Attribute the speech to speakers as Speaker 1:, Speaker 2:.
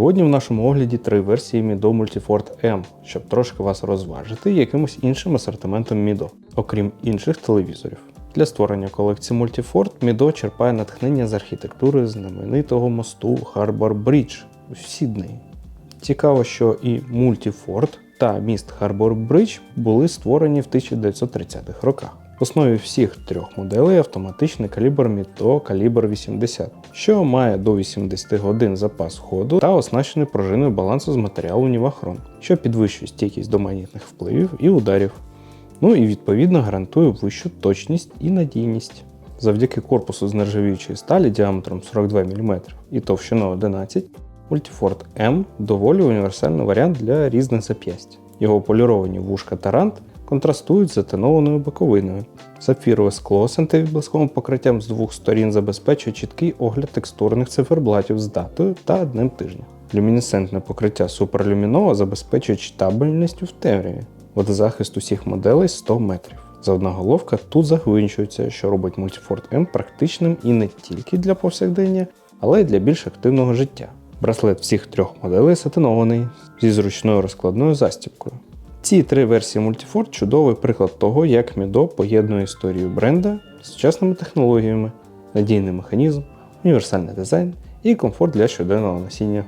Speaker 1: Сьогодні в нашому огляді три версії Mido Multiford M, щоб трошки вас розважити якимось іншим асортиментом Mido, окрім інших телевізорів. Для створення колекції Multiford Mido черпає натхнення з архітектури знаменитого мосту Harbor Bridge у Сіднеї. Цікаво, що і Multiford та міст Harbor Bridge були створені в 1930-х роках. В основі всіх трьох моделей автоматичний калібр Mito калібр 80, що має до 80 годин запас ходу та оснащений пружиною балансу з матеріалу Nivachron, що підвищує стійкість до магнітних впливів і ударів. Ну і відповідно гарантує вищу точність і надійність. Завдяки корпусу з нержавіючої сталі діаметром 42 мм і товщиною 11 Multiford M доволі універсальний варіант для різних зап'ясть. Його поліровані вушка Тарант контрастують з затонованою боковиною. Сапфірове скло з антивіблисковим покриттям з двох сторін забезпечує чіткий огляд текстурних циферблатів з датою та одним тижнем. Люмінесцентне покриття суперлюмінова забезпечує читабельністю в темряві. Водозахист усіх моделей 100 метрів. Заодна головка тут загвинчується, що робить Multiford M практичним і не тільки для повсякдення, але й для більш активного життя. Браслет всіх трьох моделей сатинований зі зручною розкладною застібкою. Ці три версії Multiford чудовий приклад того, як Мідо поєднує історію бренда з сучасними технологіями, надійний механізм, універсальний дизайн і комфорт для щоденного носіння.